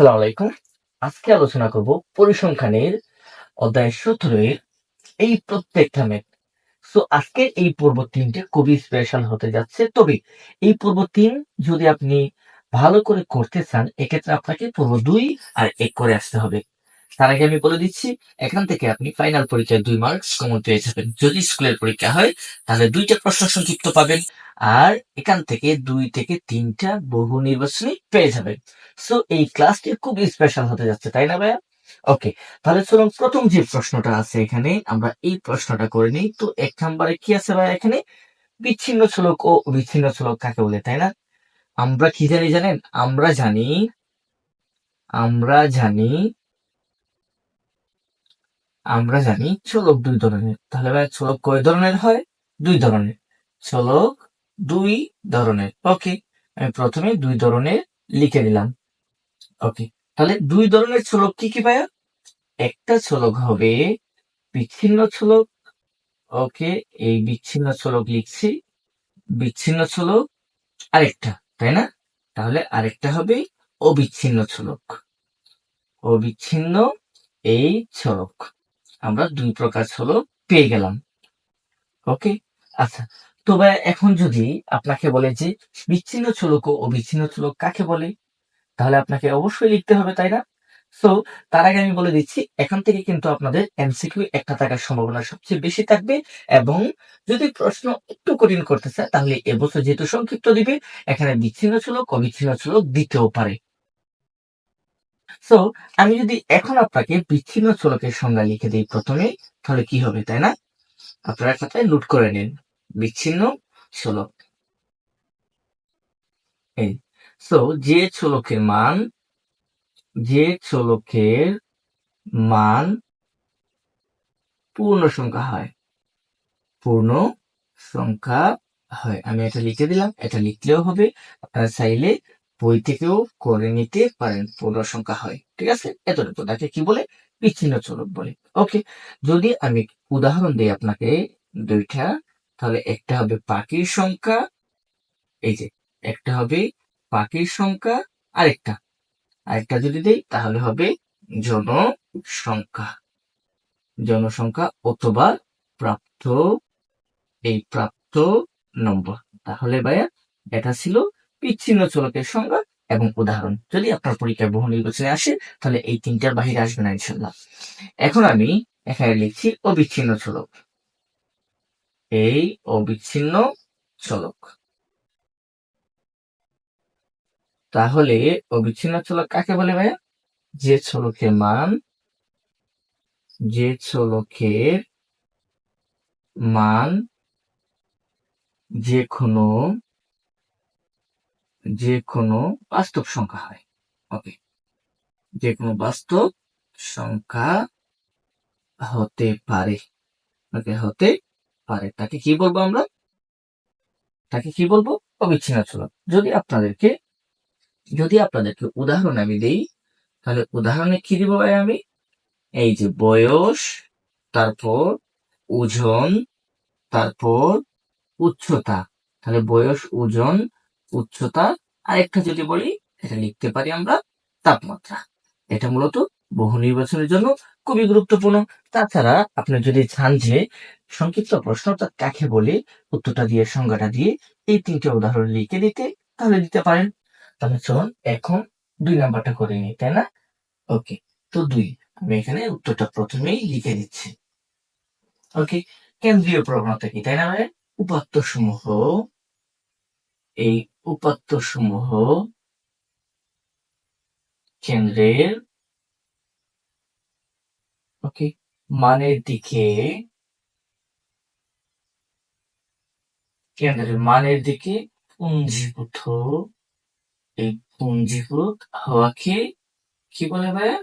সালাম আলাইকুম। আজকে আলোচনা করব পরিসংখ্যানের অধ্যায় সতেরোয়ের এই প্রত্যেকটা ম্যাথ সো আজকে এই পর্ব তিনটে খুবই স্পেশাল হতে যাচ্ছে। তবে এই পর্ব তিন যদি আপনি ভালো করে করতে চান, এক্ষেত্রে আপনাকে পূর্ব দুই আর এক করে আসতে হবে। তার আগে আমি বলে দিচ্ছি, এখান থেকে আপনি ফাইনাল পরীক্ষায় দুই মার্কস কমন পেয়ে যাবেন। যদি স্কুলের পরীক্ষা হয়, তাহলে দুইটা প্রশ্ন সংক্ষিপ্ত পাবেন আর এখান থেকে দুই থেকে তিনটা বহু নির্বাচনী পেয়ে যাবেন। সো এই ক্লাসটি খুব স্পেশাল হতে যাচ্ছে, তাই না ভাইয়া? ওকে তাহলে চলুন প্রথম যে প্রশ্নটা আছে এখানে, আমরা এই প্রশ্নটা করে নিই। তো এক নম্বরে কি আছে ভাইয়া এখানে? বিচ্ছিন্ন শ্লোক ও বিচ্ছিন্ন শ্লোক কাকে বলে, তাই না? আমরা কি জানি জানেন? আমরা জানি আমরা জানি আমরা জানি চলক দুই ধরনের। তাহলে ভাই চলক কয় ধরনের হয়? দুই ধরনের। চলক দুই ধরনের। ওকে আমি প্রথমে দুই ধরনের লিখে দিলাম ওকে তাহলে দুই ধরনের চলক কি কি ভাইয়া? একটা চলক হবে বিচ্ছিন্ন চলক ওকে এই বিচ্ছিন্ন চলক লিখছি। বিচ্ছিন্ন চলক আরেকটা, তাই না? তাহলে আরেকটা হবে অবিচ্ছিন্ন চলক অবিচ্ছিন্ন এই চলক আমরা দুই প্রকার চলক পেয়ে গেলাম। ওকে আচ্ছা তবে এখন যদি আপনাকে বলে যে বিচ্ছিন্ন চলক ও অবিচ্ছিন্ন চলক কাকে বলে? তাহলে আপনাকে অবশ্যই লিখতে হবে, তাই না? সো তার আগে আমি বলে দিচ্ছি, এখান থেকে কিন্তু আপনাদের এমসিকিউ একটা থাকার সম্ভাবনা সবচেয়ে বেশি থাকবে এবং যদি প্রশ্ন একটু কঠিন করতে চায়, তাহলে এবছর যেহেতু সংক্ষিপ্ত দিবে, এখানে বিচ্ছিন্ন চলক অবিচ্ছিন্ন চলক দিতেও পারে। সো আমি যদি এখন আপনাকে বিচ্ছিন্ন চলকের সংজ্ঞা লিখে দিই প্রথমে, তাহলে কি হবে, তাই না? আপনারা খাতায় নোট করে নিন, বিচ্ছিন্ন চলক। সো যে চলকের মান, যে চলকের মান পূর্ণ সংখ্যা হয়, পূর্ণ সংখ্যা হয়। আমি এটা লিখে দিলাম, এটা লিখলেও হবে চাইলে বই থেকেও করে নিতে পারেন পূর্ণ সংখ্যা হয়, ঠিক আছে? এতটুকু। তাকে কি বলে? বিচ্ছিন্ন চলক বলে। ওকে, যদি আমি উদাহরণ দিই আপনাকে দুইটা, তাহলে একটা হবে পাখির সংখ্যা, এই যে একটা হবে পাখির সংখ্যা, আরেকটা। আরেকটা যদি দেই, তাহলে হবে জনসংখ্যা। জনসংখ্যা অথবা প্রাপ্ত, এই প্রাপ্ত নম্বর। তাহলে ভাইয়া, এটা ছিল বিচ্ছিন্ন চলকের সংজ্ঞা এবং উদাহরণ। যদি আপনার পরীক্ষায় বহু নির্বাচনে আসে, তাহলে এই তিনটার বাহিরে আসবে না ইনশাল্লাহ এখন আমি এখানে লিখছি অবিচ্ছিন্ন চলক। এই অবিচ্ছিন্ন চলক। তাহলে অবিচ্ছিন্ন চলক কাকে বলে ভাইয়া? যে চলকের মান, যে চলকের মান যে কোনো যে কোনো বাস্তব সংখ্যা হয়। ওকে যে কোনো বাস্তব সংখ্যা হতে পারে। ওকে হতে পারে। তাকে কি বলব আমরা? তাকে কি বলব? অবিচ্ছিন্ন চলক যদি আপনাদেরকে যদি আপনাদেরকে উদাহরণ আমি দেই, তাহলে উদাহরণে কি দিব ভাই আমি? এই যে বয়স, তারপর ওজন, তারপর উচ্চতা। তাহলে বয়স, ওজন উচ্চতা আর একটা যদি বলি, এটা লিখতে পারি আমরা তাপমাত্রা। এটা মূলত বহু নির্বাচনের জন্য খুবই গুরুত্বপূর্ণ। তাছাড়া আপনি যদি চান যে সংক্ষিপ্ত প্রশ্নটা কাকে বলে, উত্তরটা দিয়ে, সংজ্ঞাটা দিয়ে এই তিনটে উদাহরণ লিখে দিতে, তাহলে দিতে পারেন। তাহলে চলুন এখন দুই নাম্বারটা করে নিই, তাই না? ওকে, তো দুই, আমি এখানে উত্তরটা প্রথমেই লিখে দিচ্ছি। ওকে, কেন্দ্রীয় প্রবণতা কি, তাই না উপাত্ত সমূহ, এই উপাত্ত সমূহ কেন্দ্রের, ওকে, মানের দিকে, কেন্দ্রের মানের দিকে পুঞ্জীভূত, এই পুঞ্জীভূত হওয়াকে কি বলে ভাইয়া?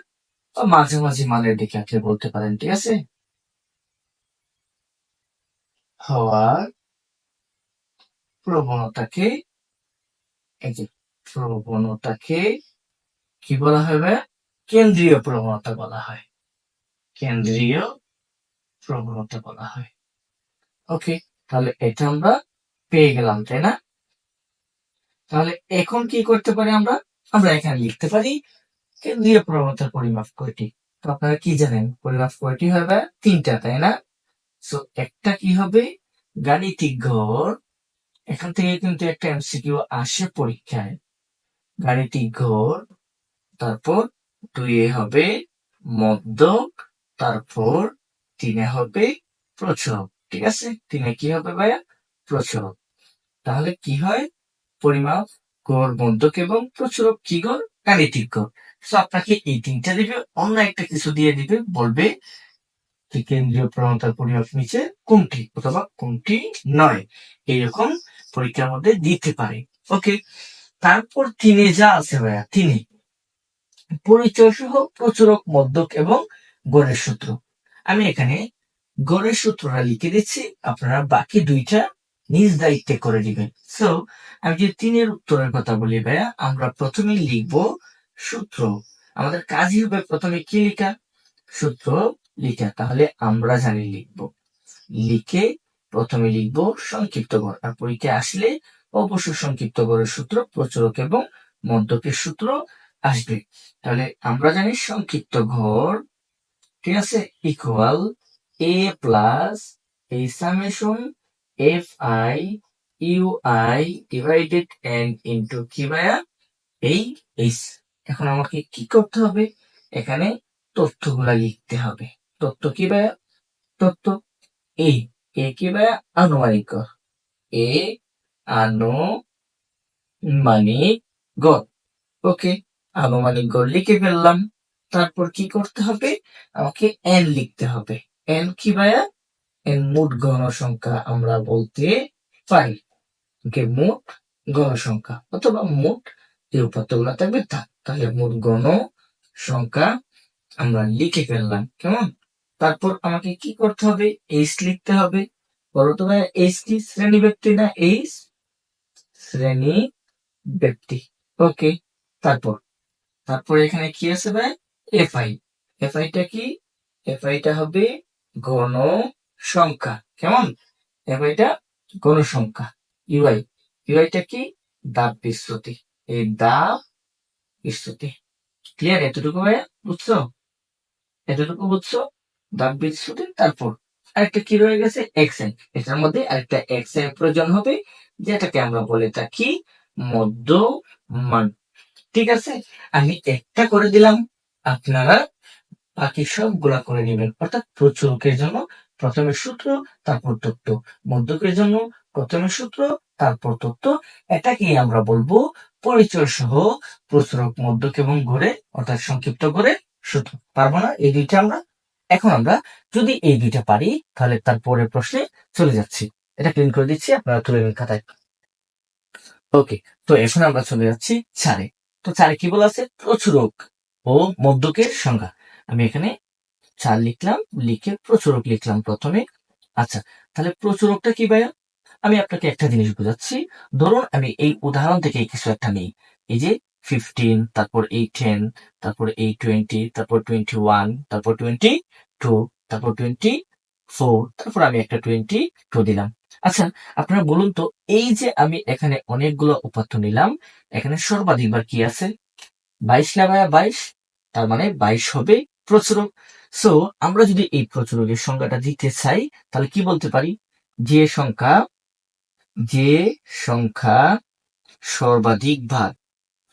মাঝামাঝি মানের দিকে আপনি বলতে পারেন, ঠিক আছে? হওয়ার প্রবণতাকে এই যে প্রবণতাকে কি বলা ভাইয়া? কেন্দ্রীয় প্রবণতা বলা হয়। কেন্দ্রীয় প্রবণতা বলা হয়। ওকে, তাহলে এটা আমরা পেয়ে গেলাম, তাই না? তাহলে এখন কি করতে পারি আমরা? আমরা এখানে লিখতে পারি কেন্দ্রীয় প্রবণতার পরিমাপ কয়টি? তো আপনারা কি জানেন? পরিমাপ কয়টি হবে তিনটা, তাই না? সো একটা কি হবে? গাণিতিক গড় এখান থেকে কিন্তু একটা এমসিকিউ আসে পরীক্ষায়। গাণিতিক গড় তারপর দুইয়ে হবে মদ্যক তারপর তিনে হবে প্রচুরক ঠিক আছে? তিনে কি হবে ভাইয়া? প্রচুরক তাহলে কি হয়? পরিমাপ গড় মদ্যক এবং প্রচুরক কি গড় গাণিতিক গড় তো আপনাকে এই তিনটা দিবে, অন্য একটা কিছু দিয়ে দিবে, বলবে কেন্দ্রীয় প্রবণতার পরিমাপ নিচে কোনটি অথবা কোনটি নয়। এইরকম পরীক্ষার মধ্যে দিতে পারে। ওকে তারপর তিনে যা আছে ভাইয়া, তিনি পরিচয় সহ প্রচুরক মদ্যক এবং গড়ের সূত্র। আমি এখানে গড়ের সূত্রটা লিখে দিচ্ছি, আপনারা বাকি দুইটা নিজ দায়িত্বে করে দিবেন। সো আমি যে তিনের উত্তরের কথা বলি ভাইয়া, আমরা প্রথমে লিখব সূত্র। আমাদের কাজই হবে? প্রথমে কি লেখা? সূত্র লিখা। তাহলে আমরা জানি লিখব। লিখে প্রথমে লিখব সংক্ষিপ্ত গড় আর পরীক্ষায় আসলে অবশ্যই সংক্ষিপ্ত গড়ের সূত্র প্রচুরক এবং মদ্যকের সূত্র আসবে। তাহলে আমরা জানি সংক্ষিপ্ত ঘর, ঠিক আছে ইকুয়াল এ প্লাস এই summation F I U I divided N into কি ভাইয়া এই এইচ এখন আমাকে কি করতে হবে? এখানে তথ্যগুলা লিখতে হবে। তথ্য কি ভাইয়া তথ্য এ এ কি ভাইয়া আনুমানিক। গড় এ আনুমানিক গড়। ওকে, আনুমানিক গড় লিখে ফেললাম। তারপর কি করতে হবে? আমাকে এন লিখতে হবে। এন কি ভাইয়া? এন মোট গণসংখ্যা আমরা বলতে পারি। ওকে, মোট গণসংখ্যা অথবা মোট যে উপাত্তগুলো থাকবে তা। তাহলে মোট গণ সংখ্যা আমরা লিখে ফেললাম। কেমন? তারপর আমাকে কি করতে হবে? এইচ লিখতে হবে। বলো তো ভাই এইচ কি? শ্রেণি ব্যক্তি না এইচ শ্রেণি ব্যক্তি। ওকে তারপর। তারপর এখানে কি আছে ভাই এফ আই এফআই এফআইটা কি এফআইটা হবে গণ সংখ্যা কেমন এফআইটা গণ সংখ্যা ইউআই ইউআইটা কি? দাব বিস্তুতি এই দাব বিস্তুতি ক্লিয়ার এতটুকু ভাইয়া? বুঝছ? এতটুকু বুঝছ? দাব বিস্তুতি তারপর আরেকটা কি রয়ে গেছে? এক্সএন এটার মধ্যে আরেকটা এক্সএন প্রয়োজন হবে, যেটাকে আমরা বলে থাকি মধ্য মান। ঠিক আছে? আমি একটা করে দিলাম, আপনারা বাকি সবগুলা করে নেবেন। অর্থাৎ প্রচুরকের জন্য প্রথমে সূত্র, তারপর তত্ত্ব। মধ্যকের জন্য প্রথমে সূত্র, তারপর তত্ত্ব। এটাকেই আমরা বলব পরিচয় সহ প্রচুরক, মধ্যক এবং ঘরে, অর্থাৎ সংক্ষিপ্ত করে সূত্র। পারব না? এই দুইটা আমরা এখন আমরা যদি এই দুইটা পারি, তাহলে তার পরের প্রশ্নে চলে যাচ্ছি। এটা ক্লিন করে দিচ্ছি, আপনারা তুলে নিন খাতায়। ওকে তো এখন আমরা চলে যাচ্ছি চারে। তো চারে কি বলা আছে? প্রচুরক ও মধ্যকের সংখ্যা আমি এখানে চার লিখলাম, লিখে প্রচুরক লিখলাম প্রথমে। আচ্ছা তাহলে প্রচুরকটা কি ভাইয়া? আমি আপনাকে একটা জিনিস বোঝাচ্ছি। ধরুন আমি এই উদাহরণ থেকে কিছু একটা নেই। এই যে ফিফটিন তারপর এই টেন তারপর এই টোয়েন্টি তারপর টোয়েন্টি ওয়ান তারপর টোয়েন্টি টু তারপর টোয়েন্টি ফোর তারপর আমি একটা টোয়েন্টি টু দিলাম। আচ্ছা আপনারা বলুন তো, এই যে আমি এখানে অনেকগুলো উপাত্ত নিলাম, এখানে সর্বাধিকবার কি আছে? বাইশ না ভাইয়া বাইশ? তার মানে বাইশ হবে প্রচুরক সো আমরা যদি এই প্রচুরকের সংখ্যাটা দিতে চাই, তাহলে কি বলতে পারি? যে সংখ্যা যে সংখ্যা সর্বাধিক ভার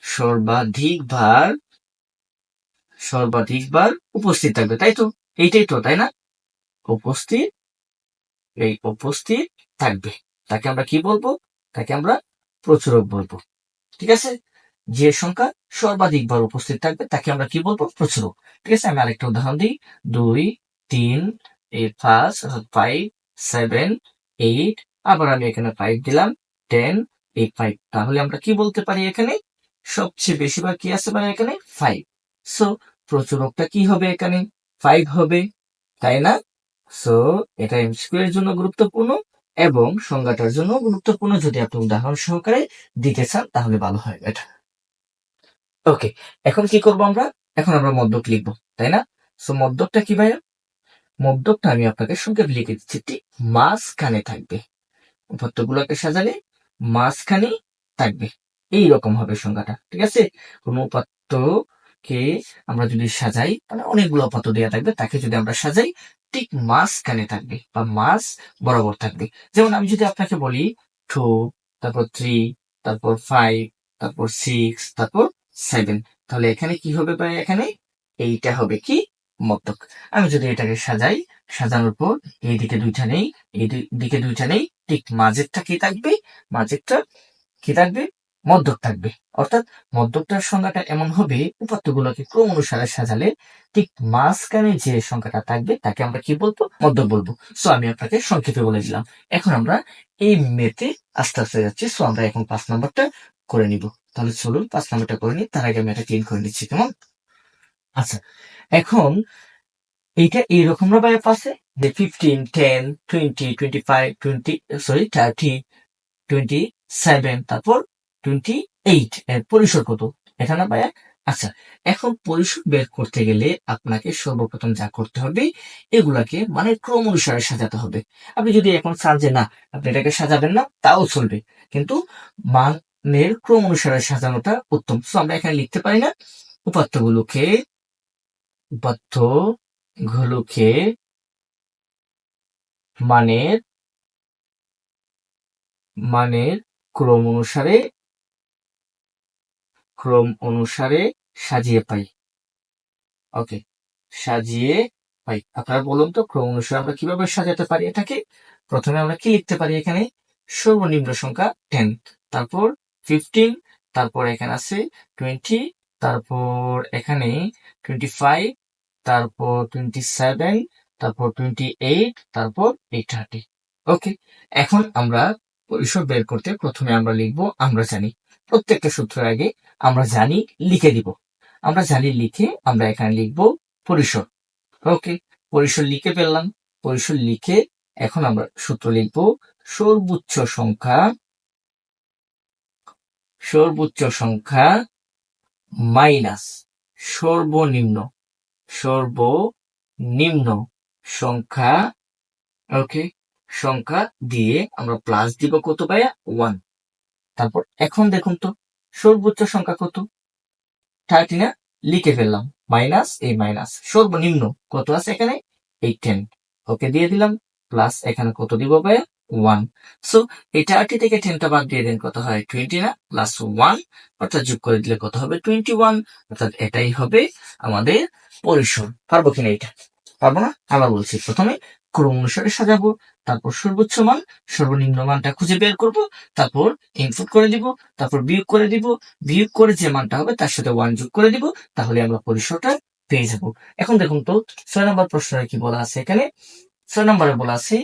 সর্বাধিক ভার সর্বাধিক বার উপস্থিত থাকবে, তাই তো? এইটাই তো, তাই না? উপস্থিত, এই উপস্থিত থাকবে। তাকে আমরা কি বলব? তাকে আমরা প্রচুরক বলব। ঠিক আছে? যে সংখ্যা সর্বাধিকবার উপস্থিত থাকবে, তাকে আমরা কি বলব? প্রচুরক। ঠিক আছে? আমি আরেকটা উদাহরণ দিই। দুই, তিন, এই পাঁচ ফাইভ সেভেন এইট আবার আমি এখানে ফাইভ দিলাম টেন এইট ফাইভ তাহলে আমরা কি বলতে পারি এখানে? সবচেয়ে বেশিবার কি আছে মানে এখানে? ফাইভ সো প্রচুরকটা কি হবে এখানে? ফাইভ হবে, তাই না? সো এটা এমসিকিউ এর জন্য গুরুত্বপূর্ণ এবং সংজ্ঞাটার জন্য গুরুত্বপূর্ণ। যদি আপনি উদাহরণ সহকারে দিতে চান, তাহলে ভালো হয় এটা। ওকে এখন কি করব আমরা? এখন আমরা মদ্যক লিখব, তাই না? সো মদ্যকটা কি ভাইয়া? মদ্যকটা আমি আপনাকে সংক্ষেপ লিখে দিচ্ছি, ঠিক মাঝখানে থাকবে। উপাত্তগুলোকে সাজালে মাঝখানে থাকবে। এই রকম হবে সংখ্যাটা ঠিক আছে? কোন উপাত্ত কে আমরা যদি সাজাই মানে অনেকগুলো অপাত্র দেওয়া থাকবে, তাকে যদি আমরা সাজাই, ঠিক মাঝখানে থাকবে বা মাঝ বরাবর থাকবে। যেমন আমি যদি আপনাকে বলি টু তারপর থ্রি তারপর ফাইভ তারপর সিক্স তারপর সেভেন তাহলে এখানে কি হবে ভাই এখানে? এইটা হবে কি? মদ্যক আমি যদি এটাকে সাজাই, সাজানোর পর এই দিকে দুইটা নেই, এই দিকে দুইটা নেই, ঠিক মাঝেরটা কি থাকবে? মাঝেরটা কি থাকবে? মদ্যক থাকবে। অর্থাৎ মদ্যকটার সংখ্যাটা এমন হবে, উপাত্তগুলোকে ক্রম অনুসারে সাজালে ঠিক মাঝখানে যে সংখ্যাটা থাকবে তাকে আমরা কি বলব? মদ্যক বলব। সো আমি আপনাকে সংক্ষেপে বলে দিলাম। এখন আমরা এই মেতে আস্তে আস্তে যাচ্ছি। সো আমরা এখন পাঁচ নম্বরটা করে নিব। তাহলে চলুন পাঁচ নাম্বারটা করে নিই। তার আগে আমি এটা ক্লিন করে নিচ্ছি, কেমন? আচ্ছা এখন এইটা এইরকম ভাবে আছে যে fifteen ten twenty twenty five twenty sorry thirty twenty seven তারপর টোয়েন্টি এইট এর পরিসর কত? এটা না ভাইয়া? আচ্ছা এখন পরিসর বের করতে গেলে আপনাকে সর্বপ্রথম যা করতে হবে, এগুলাকে মানে ক্রম অনুসারে সাজাতে হবে। আপনি যদি এখন চান যে না, আপনি এটাকে সাজাবেন না, তাও চলবে। কিন্তু মানের ক্রম অনুসারে সাজানোটা উত্তম। তো আমরা এখানে লিখতে পারি না, উপাত্তগুলোকে উপাত্ত গুলোকে মানের মানের ক্রম অনুসারে ক্রম অনুসারে সাজিয়ে পাই। ওকে সাজিয়ে পাই। আপনারা বলুন তো, ক্রম অনুসারে আমরা কীভাবে সাজাতে পারি এটাকে? প্রথমে আমরা কি লিখতে পারি এখানে? সর্বনিম্ন সংখ্যা টেন তারপর ফিফটিন তারপর এখানে আছে টোয়েন্টি তারপর এখানে টোয়েন্টি ফাইভ তারপর টোয়েন্টি সেভেন তারপর টোয়েন্টি এইট তারপর এইট থার্টি ওকে এখন আমরা পরিসর বের করতে প্রথমে আমরা লিখব, আমরা জানি। প্রত্যেকটা সূত্রের আগে আমরা জানি লিখে দিব। আমরা জানি লিখে আমরা এখানে লিখব পরিসর। ওকে, পরিসর লিখে ফেললাম। পরিসর লিখে এখন আমরা সূত্র লিখব সর্বোচ্চ সংখ্যা সর্বোচ্চ সংখ্যা মাইনাস সর্বনিম্ন সর্বনিম্ন সংখ্যা, ওকে, সংখ্যা দিয়ে আমরা প্লাস দিব কত ভাইয়া? ওয়ান তারপর এখন দেখুন তো, সর্বোচ্চ সংখ্যা কত? থার্টি না? লিখে ফেললাম। মাইনাস এই মাইনাস সর্বনিম্ন কত আছে এখানে? এই টেন ওকে দিয়ে দিলাম। প্লাস এখানে কত দিব ভাইয়া? ওয়ান সো এই থার্টি থেকে টেনটা বাদ দিয়ে দেন কত হয়? টোয়েন্টি না? প্লাস ওয়ান অর্থাৎ যোগ করে দিলে কত হবে? টোয়েন্টি ওয়ান অর্থাৎ এটাই হবে আমাদের পরিসর। পারব কিনা এটা? পারব না? আবার বলছি। প্রথমে ক্রম অনুসারে সাজাবো। তারপর সর্বোচ্চ মান, সর্বনিম্ন মানটা খুঁজে বের করব, তারপর ইনপুট করে দিব, তারপর বিয়োগ করে দিব, বিয়োগ করে যে মানটা হবে তার সাথে ওয়ান যোগ করে দিব, তাহলে আমরা পরিসরটা পেয়ে যাব। এখন দেখুন তো, ছয় নম্বর প্রশ্নে কি বলা আছে এখানে? ছয় নম্বরে বলা আছে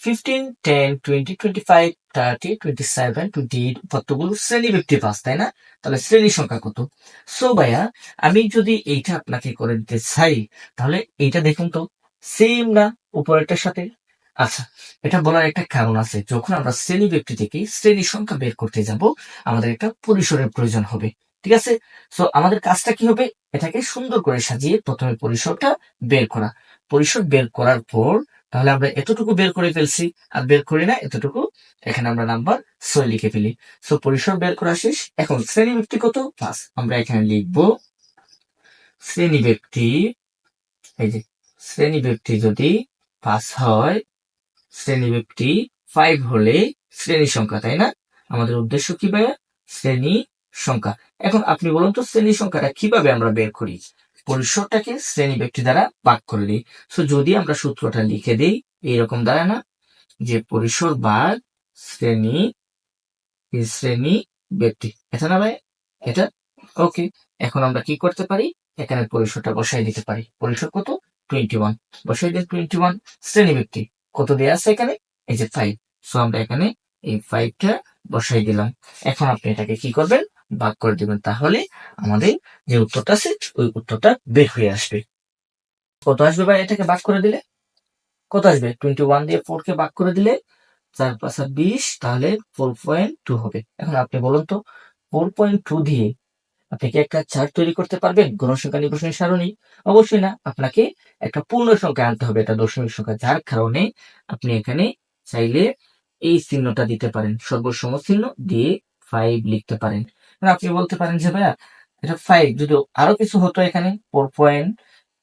fifteen ten twenty twenty five thirty twenty seven twenty eight কতগুলো শ্রেণি ব্যক্তি পাস, তাই না? তাহলে শ্রেণি সংখ্যা কত? সো ভাইয়া, আমি যদি এইটা আপনাকে করে দিতে চাই, তাহলে এইটা দেখুন তো সেম না উপরেরটার সাথে? আচ্ছা এটা বলার একটা কারণ আছে। যখন আমরা শ্রেণি ব্যক্তি থেকে শ্রেণি সংখ্যা বের করতে যাব, আমাদের একটা পরিসরের প্রয়োজন হবে। ঠিক আছে? সো আমাদের কাজটা কি হবে? এটাকে সুন্দর করে সাজিয়ে প্রথমে পরিসরটা বের করা। পরিসর বের করার পর, তাহলে আমরা এতটুকু বের করে ফেলছি। আর বের করি না, এতটুকু। এখানে আমরা নাম্বার ছয় লিখে ফেলি। সো পরিসর বের করা শেষ। এখন শ্রেণি ব্যক্তি কত? পাঁচ। আমরা এখানে লিখব, শ্রেণি ব্যক্তি, এই যে, শ্রেণি ব্যক্তি যদি পাঁচ হয় শ্রেণি ফাইভ হলে শ্রেণি সংখ্যা, তাই না? আমাদের উদ্দেশ্য কি ভাইয়া? শ্রেণি সংখ্যা। এখন আপনি বলুন তো শ্রেণি সংখ্যাটা কীভাবে আমরা বের করি? পরিসরটাকে শ্রেণি ব্যক্তি দ্বারা ভাগ করে দিই সো যদি আমরা সূত্রটা লিখে দিই, এইরকম দ্বারা না? যে পরিসর ভাগ শ্রেণি শ্রেণি ব্যক্তি। এটা না ভাই এটা? ওকে এখন আমরা কি করতে পারি? এখানে পরিসরটা বসাই দিতে পারি। পরিসর কত? টোয়েন্টি ওয়ান বসাই দিন টোয়েন্টি ওয়ান শ্রেণি ব্যক্তি। কত দেওয়া আছে এখানে? এই যে ফাইভ সো আমরা এখানে এই ফাইভটা বসাই দিলাম। এখন আপনি এটাকে কি করবেন? ভাগ করে দিবেন। তাহলে আমাদের যে উত্তরটা আছে, ওই উত্তরটা বের হয়ে আসবে। কত আসবে ভাই এটাকে ভাগ করে দিলে? কত আসবে? টোয়েন্টি ওয়ান দিয়ে ফোর কে ভাগ করে দিলে চার পাঁচ বিশ, তাহলে ফোর পয়েন্ট টু হবে। এখন আপনি বলুন তো ফোর পয়েন্ট টু দিয়ে আপনি কি একটা চার্ট তৈরি করতে পারবেন? গণসংখ্যা নির্বাচনী সারণী? অবশ্যই না। আপনাকে একটা পূর্ণ সংখ্যা আনতে হবে এটা দশমিক সংখ্যা। যার কারণে আপনি এখানে চাইলে এই চিহ্নটা দিতে পারেন। সর্বসম চিহ্ন দিয়ে ফাইভ লিখতে পারেন। আপনি বলতে পারেন যে, ভাইয়া, এটা ফাইভ যদি আরও কিছু হতো এখানে ফোর পয়েন্ট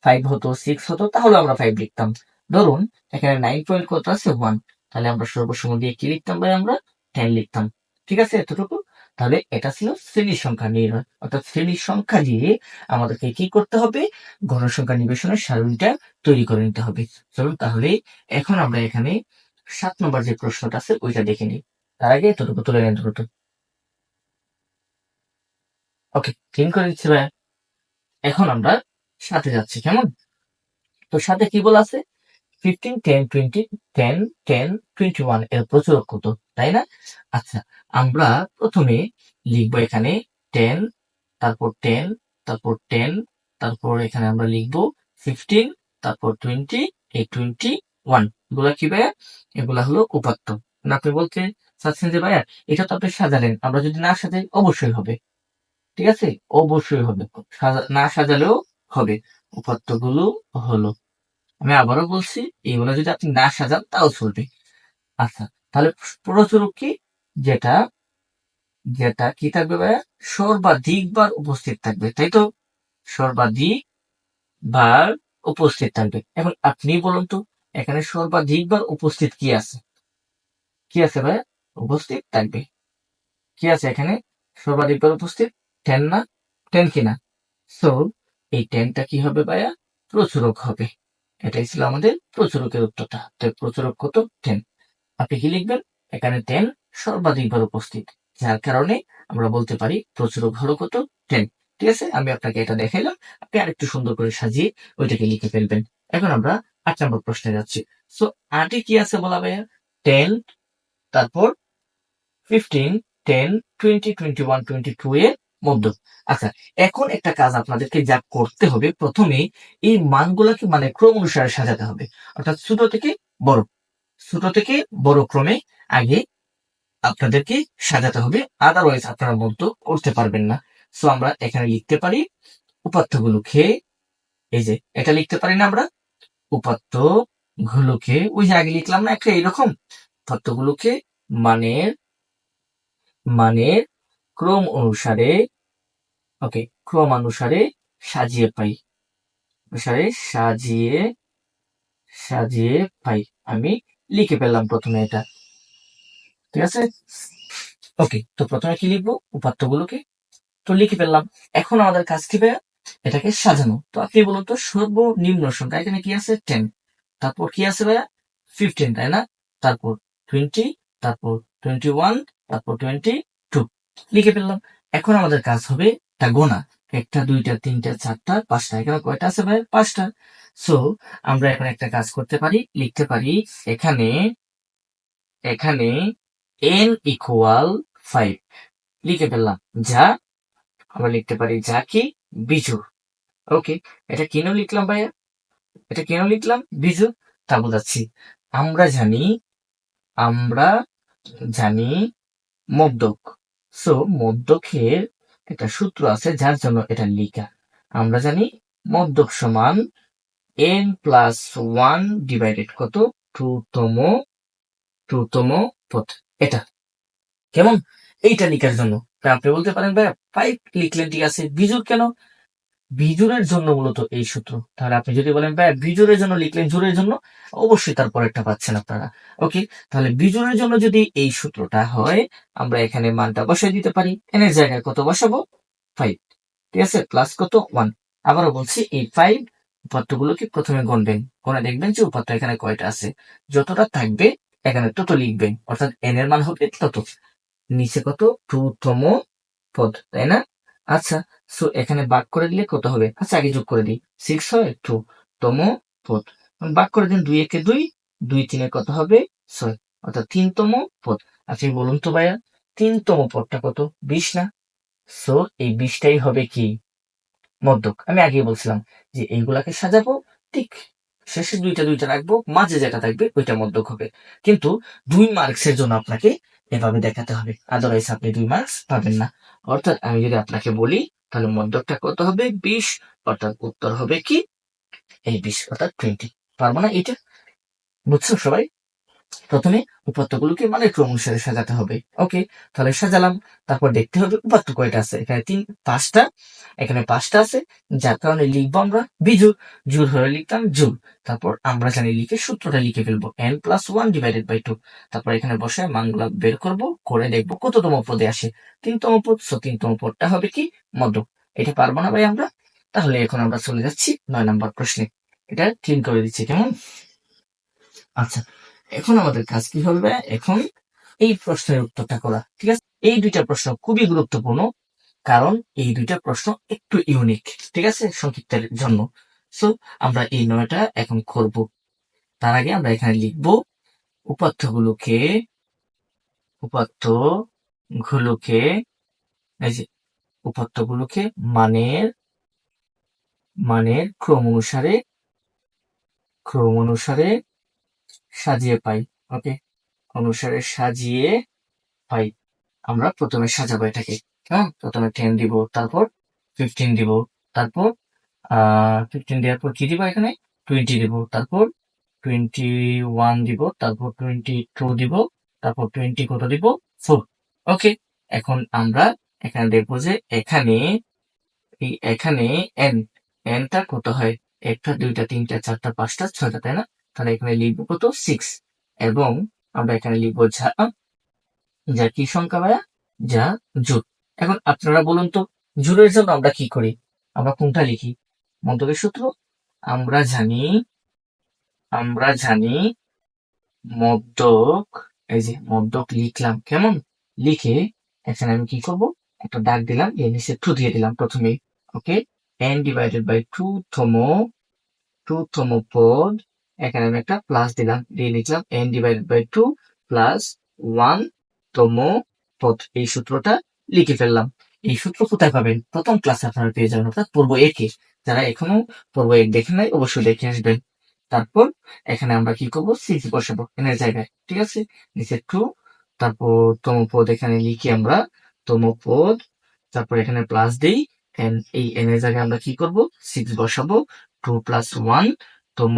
ফাইভ হতো সিক্স হতো, তাহলে আমরা ফাইভ লিখতাম। ধরুন, এখানে নাইন পয়েন্ট কত আছে? ওয়ান তাহলে আমরা সর্বসম দিয়ে কি লিখতাম ভাই আমরা? টেন লিখতাম। ঠিক আছে? এতটুকু? তাহলে এটা ছিল শ্রেণির সংখ্যা নির্ণয়। অর্থাৎ শ্রেণির সংখ্যা দিয়ে আমাদেরকে কি করতে হবে? গণসংখ্যা নিবেশনের সারণীটা তৈরি করে নিতে হবে। চলুন তাহলে এখন আমরা এখানে সাত নম্বর যে প্রশ্নটা আছে, ওইটা দেখে নিই। তার আগে এতটুকু তুলে নেন দ্রুত। ওকে ক্লিন করে দিচ্ছি ভাইয়া। এখন আমরা সাথে যাচ্ছি, কেমন? তো সাথে কি বলা আছে? Fifteen ten twenty ten ten twenty ওয়ানের প্রচুর কত, তাই না? আচ্ছা আমরা প্রথমে লিখব এখানে টেন তারপর টেন তারপর টেন তারপর এখানে আমরা লিখব ফিফটিন তারপর টোয়েন্টি এই টোয়েন্টি ওয়ান এগুলা কি ভাইয়া? এগুলা হলো উপাত্ত। আপনি বলতে চাচ্ছেন যে ভাইয়া, এটা তো আপনি সাজালেন, আমরা যদি না সাজাই, অবশ্যই হবে। ঠিক আছে? অবশ্যই হবে। না সাজালেও হবে। উপাত্তগুলো হলো আমি আবারও বলছি, এইগুলো যদি আপনি না সাজান, তাও চলবে। আচ্ছা তাহলে প্রচুরক কি? যেটা যেটা কি থাকবে ভাইয়া? সর্বাধিকবার উপস্থিত থাকবে, তাই তো? সর্বাধিক বার উপস্থিত থাকবে। এখন আপনি বলুন তো, এখানে সর্বাধিকবার উপস্থিত কি আছে? কি আছে ভাইয়া? উপস্থিত থাকবে। কি আছে এখানে? সর্বাধিকবার উপস্থিত? টেন না? টেন কিনা? সো এই টেনটা কি হবে ভাইয়া? প্রচুরক হবে। এটাই ছিল আমাদের প্রচুরকের উত্তরটা। তো প্রচুরক কত? টেন আপনি কি লিখবেন? এখানে টেন সর্বাধিকবার উপস্থিত। যার কারণে আমরা বলতে পারি প্রচুরক হলো কত? টেন ঠিক আছে? আমি আপনাকে এটা দেখাইলাম। আপনি আরেকটু সুন্দর করে সাজিয়ে ওইটাকে লিখে ফেলবেন। এখন আমরা আট নম্বর প্রশ্নে যাচ্ছি। সো আটে কি আছে বলা ভাইয়া? টেন তারপর fifteen ten twenty twenty one twenty two এর মধ্য। আচ্ছা এখন একটা কাজ আপনাদেরকে যা করতে হবে প্রথমে এই মানগুলোকে মানে ক্রম অনুসারে সাজাতে হবে। অর্থাৎ ছোট থেকে বড়। ছোট থেকে বড় ক্রমে আগে আপনাদেরকে সাজাতে হবে আদারওয়াইজ আপনারা মধ্য করতে পারবেন না। সো আমরা এখানে লিখতে পারি, উপাত্তগুলোকে, এই যে এটা লিখতে পারি না আমরা উপাত্ত গুলোকে ওই যে আগে লিখলাম না একটা এরকম উপাত্তগুলোকে মানের মানের ক্রম অনুসারে ওকে, ক্রম অনুসারে সাজিয়ে পাই। অনুসারে সাজিয়ে সাজিয়ে পাই। আমি লিখে ফেললাম প্রথমে এটা। ঠিক আছে? ওকে, তো প্রথমে কি লিখব? উপাত্তগুলোকে। তো লিখে ফেললাম। এখন আমাদের কাজ কি এটাকে সাজানো। তো আপনি বলুন তো সর্বনিম্ন সংখ্যা, এখানে কি আছে? টেন তারপর কি আছে ভাইয়া? ফিফটিন তাই না? তারপর টোয়েন্টি তারপর টোয়েন্টি ওয়ান তারপর টোয়েন্টি টু লিখে ফেললাম। এখন আমাদের কাজ হবে তা গোনা, একটা, দুইটা, তিনটা, চারটা, পাঁচটা, এখানে কয়টা আছে ভাই? পাঁচটা। সো আমরা এখন একটা কাজ করতে পারি, লিখতে পারি, এখানে এখানে এন ইকুয়াল ফাইভ লিখে ফেললাম, যা, আমরা লিখতে পারি যা কি? বিজু। ওকে এটা কেন লিখলাম ভাইয়া? এটা কেন লিখলাম? বিজু, তা বোঝাচ্ছি। আমরা জানি আমরা জানি মদ্যক। সো মদ্যকের একটা সূত্র আছে যার জন্য এটা লিখা। আমরা জানি মদ্যক সমান এন প্লাস ওয়ান ডিভাইডেড কত? টুতম টুতম পথ। এটা। কেমন? এইটা লিখার জন্য। আপনি বলতে পারেন ভাই ফাইভ লিখলেন ঠিক আছে বিজুর কেন? বিজুরের জন্য মূলত এই সূত্র। তাহলে আপনি যদি বলেন, ভাই বিজুরের জন্য লিখলেন জোরের জন্য? অবশ্যই তার পরেরটা পাচ্ছেন আপনারা। ওকে? তাহলে বিজুরের জন্য যদি এই সূত্রটা হয়, আমরা এখানে মানটা বসাই দিতে পারি। এর জায়গায় কত বসাবো? ফাইভ ঠিক আছে? প্লাস কত? ওয়ান আবারও বলছি, এই ফাইভ উপাত্তগুলোকে প্রথমে গণবেন গণে দেখবেন যে উপাত্ত এখানে কয়টা আছে? যতটা থাকবে, এখানে তত লিখবেন। অর্থাৎ এন এর মান হবে তত। নিচে কত? টু তম পদ, তাই না? আচ্ছা সো এখানে বাক করে দিলে কত হবে? আচ্ছা আগে যোগ করে দিই। সিক্স হয় টু তম পদ। বাক করে দিন দুই একে দুই দুই তিনে কত হবে? ছয়। অর্থাৎ তিনতম পদ। আচ্ছা বলুন তো ভাইয়া তিনতম পদটা কত? বিশ না? সো এই বিশটাই হবে কি? মদ্যক আমি আগে বলছিলাম যে এইগুলাকে সাজাবো, ঠিক শেষে দুইটা দুইটা রাখব, মাঝে যেটা থাকবে ওইটা মদ্যক হবে। কিন্তু দুই মার্কসের জন্য আপনাকে এভাবে দেখাতে হবে। আদারওয়াইজ আপনি দুই মার্কস পাবেন না। অর্থাৎ আমি যদি আপনাকে বলি, তাহলে মধ্যকটা কত হবে? বিশ। অর্থাৎ উত্তর হবে কি? এই বিশ, অর্থাৎ টোয়েন্টি পারব না এটা বুঝছ সবাই? প্রথমে উপাত্তগুলোকে মানে ক্রম অনুসারে সাজাতে হবে। ওকে তাহলে সাজালাম, তারপর দেখতে হবে উপাত্ত কয়টা আছে। এখানে তিন, পাঁচটা। এখানে পাঁচটা আছে, যার কারণে লিখব আমরা বিজুর জুর হলে লিখতাম জুর তারপর আমরা জানি লিখে সূত্রটা লিখে ফেলব। N plus one divided by two তারপর এখানে বসে মানগুলা বের করব, করে দেখব কততম পদে আসে। তিনতম পদ সো তিনতম পদটা হবে কি? মধ্য এটা পারব না ভাই আমরা? তাহলে এখন আমরা চলে যাচ্ছি নয় নম্বর প্রশ্নে। এটা ক্লিন করে দিচ্ছি, কেমন? আচ্ছা এখন আমাদের কাজ কি হবে? এখন এই প্রশ্নের উত্তরটা করা, ঠিক আছে? এই দুইটা প্রশ্ন খুবই গুরুত্বপূর্ণ, কারণ এই দুইটা প্রশ্ন একটু ইউনিক ঠিক আছে? সংক্ষিপ্তের জন্য। সো আমরা এই নয়টা এখন করব। তার আগে আমরা এখানে লিখব উপাত্তগুলোকে উপাত্ত গুলোকে এই যে উপাত্তগুলোকে মানের মানের ক্রম অনুসারে ক্রম অনুসারে সাজিয়ে পাই ওকে অনুসারে সাজিয়ে পাই। আমরা প্রথমে সাজাবো এটাকে হ্যাঁ? প্রথমে টেন দিব, তারপর ফিফটিন দিব, তারপর ফিফটিন দেওয়ার পর কি দিব এখানে? টোয়েন্টি দিব, তারপর টোয়েন্টি ওয়ান দিব, তারপর টোয়েন্টি টু দিব, তারপর টোয়েন্টি কত দিব? ফোর ওকে এখন আমরা এখানে দেখব যে এখানে এখানে এন এনটা কত হয়? একটা, দুইটা, তিনটা, চারটা, পাঁচটা, ছয়টা, তাই না? তাহলে এখানে লিখব কত? সিক্স এবং আমরা এখানে লিখব যা যা কি সংখ্যা ভাইয়া? যা জোর এখন আপনারা বলুন তো জোরের জন্য আমরা কি করি? আমরা কোনটা লিখি? মন্তব্যের সূত্র? আমরা জানি আমরা জানি মদ্যক, এই যে মদ্যক লিখলাম কেমন? লিখে এখানে আমি কি করব? একটা ডাক দিলাম এর নিচে টু দিয়ে দিলাম প্রথমে okay N divided by two তম টু তম পদ এখানে আমি একটা প্লাস দিলাম। দিয়ে লিখলাম N divided by two plus one তম পথ এই সূত্রটা লিখে ফেললাম। এই সূত্র কোথায় পাবেন? প্রথম ক্লাসে আপনারা পেয়ে যাবেন, অর্থাৎ পূর্ব একে যারা এখনও পূর্ব এক দেখে নাই, অবশ্যই দেখে আসবেন। তারপর এখানে আমরা কি করব? সিক্স বসাবো এন জায়গায়, ঠিক আছে? নিচে টু তারপর তম পদ এখানে লিখি আমরা, তম পদ, তারপর এখানে প্লাস দিই এই এন জায়গায় আমরা কি করব? সিক্স বসাবো টু প্লাস ওয়ান তম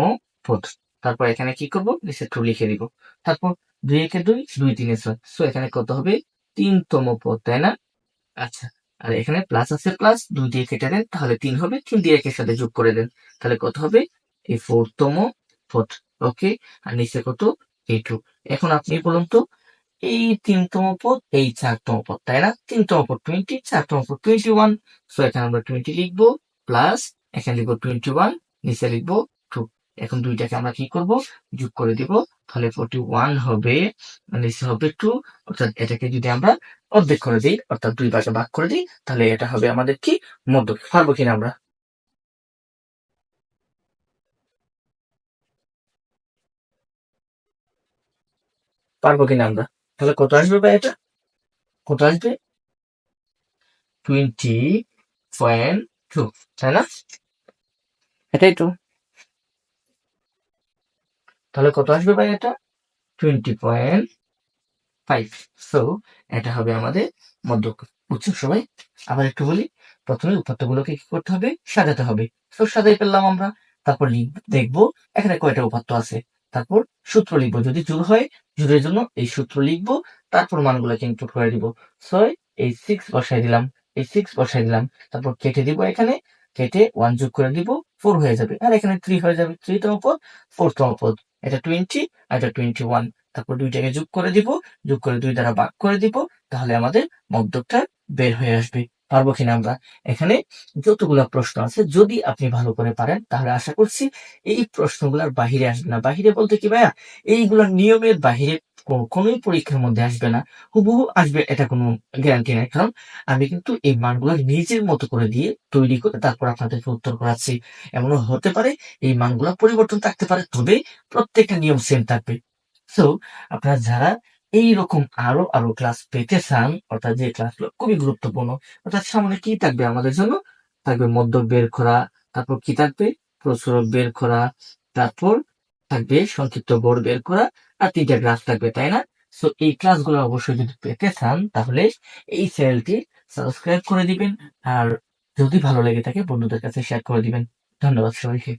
পদ। তারপর এখানে কি করব? নিচে টু লিখে দিব। তারপর দুই একে দুই দুই তিনে ছয়। সো এখানে কত হবে? তিনতম পদ, তাই না? আচ্ছা আর এখানে প্লাস আছে প্লাস দুই দিয়ে কেটে দেন, তাহলে তিন হবে। তিন দিয়ে একের সাথে যোগ করে দেন, তাহলে কত হবে? এই ফোরতম পদ ওকে আর নিচে কত? এই টু এখন আপনি বলুন তো, এই তিনতম পদ, এই চারতম পদ, তাই না? তিনতম পদ টোয়েন্টি চারতম পদ টোয়েন্টি ওয়ান সো এখানে আমরা টোয়েন্টি লিখব প্লাস এখানে লিখব টোয়েন্টি ওয়ান নিচে লিখব এখন দুইটাকে আমরা কি করব? যোগ করে দিব। তাহলে ফোরটি ওয়ান হবে নিচে হবে টু অর্থাৎ এটাকে যদি আমরা অর্ধেক করে দিই, অর্থাৎ দুই ভাগে ভাগ করে দিই, তাহলে এটা হবে আমাদের কি? মধ্য পারব কিনা আমরা? পারব কিনা আমরা? তাহলে কত আসবে ভাই এটা? কত আসবে? টোয়েন্টি পয়েন্ট টু তাই না? এটাই তো। তাহলে কত আসবে ভাই এটা? টোয়েন্টি পয়েন্ট ফাইভ সো এটা হবে আমাদের মধ্যক বুঝছ সবাই। আবার একটু বলি, প্রথমে উপাত্তগুলোকে কি করতে হবে? সাজাতে হবে। তো সাজাই ফেললাম আমরা। তারপর দেখব, এখানে কয়টা উপাত্ত আছে? তারপর সূত্র লিখব। যদি জোর হয় জোরের জন্য এই সূত্র লিখব। তারপর মানগুলোকে ইনপুট করে দিব। ছয়, এই সিক্স বসাই দিলাম। এই সিক্স বসাই দিলাম। তারপর কেটে দিব এখানে। কেটে ওয়ান যোগ করে দিব ফোর হয়ে যাবে। আর এখানে থ্রি হয়ে যাবে। থ্রি তম পদ ফোর তম পদ এটা টোয়েন্টি আর এটা টোয়েন্টি ওয়ান তারপর দুইটাকে যোগ করে দিব, যোগ করে দুই দ্বারা ভাগ করে দিব, তাহলে আমাদের মধ্যকটা বের হয়ে আসবে। পারব কিনা আমরা? এখানে যতগুলো প্রশ্ন আছে, যদি আপনি ভালো করে পারেন, তাহলে আশা করছি এই প্রশ্নগুলোর বাহিরে আসবে না। বাহিরে বলতে কি ভাইয়া? এইগুলোর নিয়মের বাহিরে কোনোই পরীক্ষার মধ্যে আসবে না। হুবহু আসবে, এটা কোনো গ্যারান্টি নাই। কারণ আমি কিন্তু এই মানগুলো নিজের মতো করে দিয়ে তৈরি করে তারপর আপনাদেরকে উত্তর করাচ্ছি। এমনও হতে পারে এই মানগুলো পরিবর্তন থাকতে পারে, তবে প্রত্যেকটা নিয়ম সেম থাকবে। সো আপনারা যারা এইরকম আরও আরও ক্লাস পেতে চান, অর্থাৎ যে ক্লাসগুলো খুবই গুরুত্বপূর্ণ, অর্থাৎ সামনে কি থাকবে আমাদের জন্য? থাকবে মধ্যক বের করা, তারপর কি থাকবে? প্রচুরক বের করা, তারপর থাকবে, সংক্ষিপ্ত বোর্ড বের করা আর তিনটা গ্রাফ থাকবে, তাই না? সো এই ক্লাসগুলো অবশ্যই যদি পেতে চান, তাহলে এই চ্যানেলটি সাবস্ক্রাইব করে দিবেন আর যদি ভালো লেগে থাকে, বন্ধুদের কাছে শেয়ার করে দিবেন। ধন্যবাদ সবাইকে।